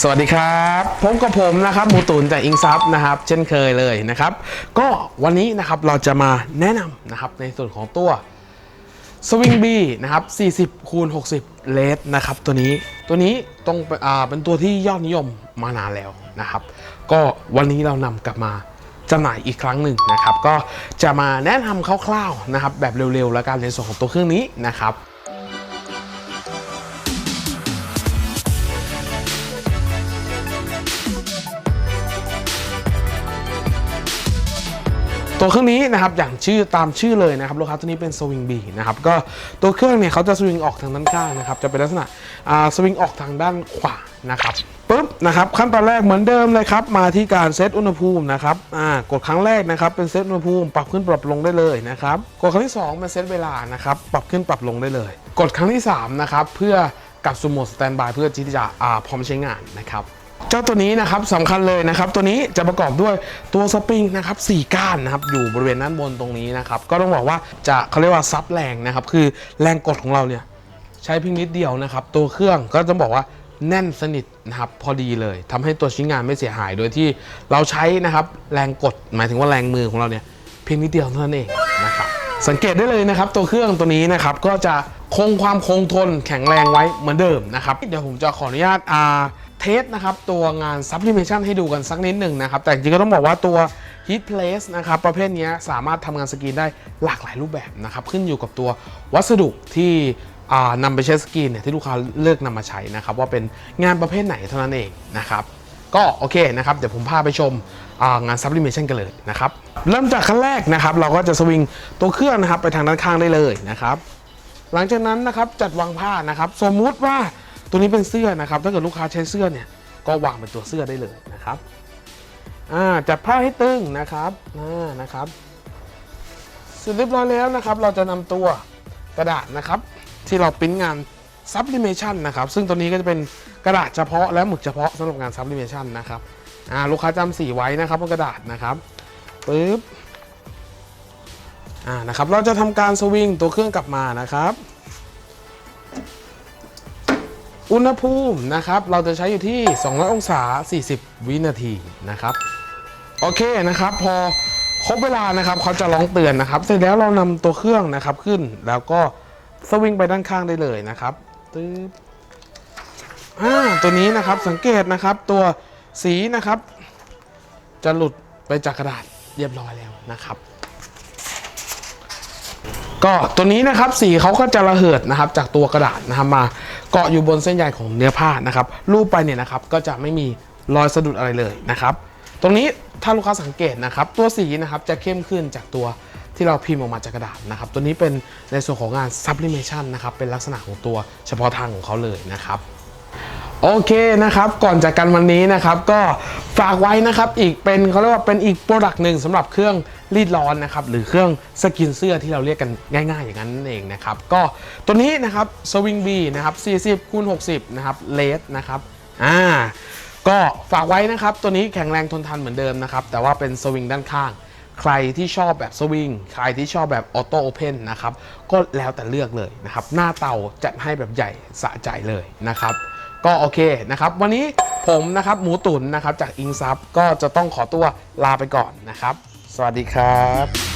สวัสดีครับพบกับผมนะครับหมูตุนจากอิงซับนะครับ เช่นเคยเลยนะครับ ก็วันนี้นะครับเราจะมาแนะนำนะครับในส่วนของตัว Swing B นะครับ 40 คูณ 60 เลสนะครับตัวนี้ตัวนี้ตรงเป็นตัวที่ยอดนิยมมานานแล้วนะครับ ก็วันนี้เรานำกลับมาจำหน่ายอีกครั้งหนึ่งนะครับ ก็จะมาแนะนำคร่าวๆนะครับแบบเร็วๆแล้วกันในส่วนของตัวเครื่องนี้นะครับ ตัวเครื่องนี้นะครับอย่างชื่อตามชื่อเลยนะครับลูกค้าตัวนี้เป็นสวิงบีนะครับก็ตัวเครื่องเนี่ยเขาจะสวิงออกทางด้านข้างนะครับจะเป็นลักษณะสวิงออกทางด้านขวานะครับปุ๊บนะครับขั้นตอนแรกเหมือนเดิมเลยครับมาที่การเซตอุณหภูมินะครับอ่ากดครั้งแรกนะครับเป็นเซตอุณหภูมิปรับขึ้นปรับลงได้เลยนะครับกดครั้งที่สองเป็นเซตเวลานะครับปรับขึ้นปรับลงได้เลย กดครั้งที่สามนะครับเพื่อกับสู่โหมดสแตนบายเพื่อที่จะอ่าพร้อมใช้งานนะครับ เจ้าตัวนี้นะครับสำคัญเลยนะครับ ตัวนี้จะประกอบด้วยตัวสปริงนะครับสี่ก้านนะครับอยู่บริเวณด้านบนตรงนี้นะครับ ก็ต้องบอกว่าจะเขาเรียกว่าซับแรงนะครับ คือแรงกดของเราเนี่ยใช้เพียงนิดเดียวนะครับ ตัวเครื่องก็ต้องบอกว่าแน่นสนิทนะครับพอดีเลยทำให้ตัวชิ้นงานไม่เสียหายโดยที่เราใช้นะครับแรงกดหมายถึงว่าแรงมือของเราเนี่ยเพียงนิดเดียวเท่านั้นเองนะครับสังเกตได้เลยนะครับ ตัวเครื่องตัวนี้นะครับก็จะคงความคงทนแข็งแรงไว้เหมือนเดิมนะครับเดี๋ยวผมจะขออนุญาตอ่า เทสนะครับตัวงาน sublimation ให้ดูกันสักนิดหนึ่งนะครับ แต่จริงๆก็ต้องบอกว่าตัว heat place นะครับประเภทนี้สามารถทำงานสกรีนได้หลากหลายรูปแบบนะครับขึ้นอยู่กับตัววัสดุที่นำไปใช้สกรีนเนี่ยที่ลูกค้าเลือกนำมาใช้นะครับว่าเป็นงานประเภทไหนเท่านั้นเองนะครับก็โอเคนะครับเดี๋ยวผมพาไปชมงาน sublimation กันเลยนะครับเริ่มจากขั้นแรกนะครับเราก็จะสวิงตัวเครื่องนะครับไปทางด้านข้างได้เลยนะครับหลังจากนั้นนะครับจัดวางผ้านะครับสมมุติว่า ตัวนี้เป็นเสื้อนะครับ ถ้าเกิดลูกค้าใช้เสื้อเนี่ยก็วางเป็นตัวเสื้อได้เลยนะครับอ่าจัดผ้าให้ตึงนะครับอ่านะครับเสร็จเรียบร้อยแล้วนะครับ เราจะนำตัวกระดาษนะครับ ที่เราปริ้นงาน sublimation นะครับ ซึ่งตัวนี้ก็จะเป็นกระดาษเฉพาะและหมึกเฉพาะสำหรับงาน sublimation นะครับอ่าลูกค้าจำสีไว้นะครับบนกระดาษนะครับปึ๊บอ่านะครับเราจะทำการสวิงตัวเครื่องกลับมานะครับ อุณหภูมินะครับ เราจะใช้อยู่ที่ 200 องศา 40 วินาทีนะครับ โอเคนะครับ พอครบเวลานะครับเขาจะร้องเตือนนะครับ เสร็จแล้วเรานำตัวเครื่องนะครับขึ้น แล้วก็สวิงไปด้านข้างได้เลยนะครับตึ๊บอ่าตัวนี้นะครับสังเกตนะครับตัวสีนะครับ จะหลุดไปจากกระดาษเรียบร้อยแล้วนะครับ ก็ตัวนี้นะครับสีเขาก็จะระเหิดนะครับจากตัวกระดาษนะครับมาเกาะอยู่บนเส้นใยของเนื้อผ้านะครับรูปไปเนี่ยนะครับก็จะไม่มีรอยสะดุดอะไรเลยนะครับ ตรงนี้ถ้าลูกค้าสังเกตนะครับ ตัวสีนะครับจะเข้มขึ้นจากตัวที่เราพิมพ์ออกมาจากกระดาษนะครับ ตัวนี้เป็นในส่วนของงานซับลิเมชันนะครับเป็นลักษณะของตัวเฉพาะทางของเขาเลยนะครับ โอเคนะครับ ก่อนจากกันวันนี้นะครับ ก็ฝากไว้นะครับ อีกเป็นเขาเรียกว่าเป็นอีกโปรดักต์หนึ่งสำหรับเครื่องรีดร้อนนะครับ หรือเครื่องสกินเสื้อที่เราเรียกกันง่าย ๆ อย่างนั้นนั่นเองนะครับ ก็ตัวนี้นะครับสวิงบีนะครับ40คูณ60นะครับเลสนะครับอ่าก็ฝากไว้นะครับ ตัวนี้แข็งแรงทนทานเหมือนเดิมนะครับ แต่ว่าเป็นสวิงด้านข้าง ใครที่ชอบแบบสวิงใครที่ชอบแบบออโต้โอเพนนะครับ ก็แล้วแต่เลือกเลยนะครับ หน้าเตาจัดให้แบบใหญ่สะใจเลยนะครับ ก็โอเคนะครับ วันนี้ผมนะครับหมูตุ๋นนะครับจากอิงซับก็จะต้องขอตัวลาไปก่อนนะครับ สวัสดีครับ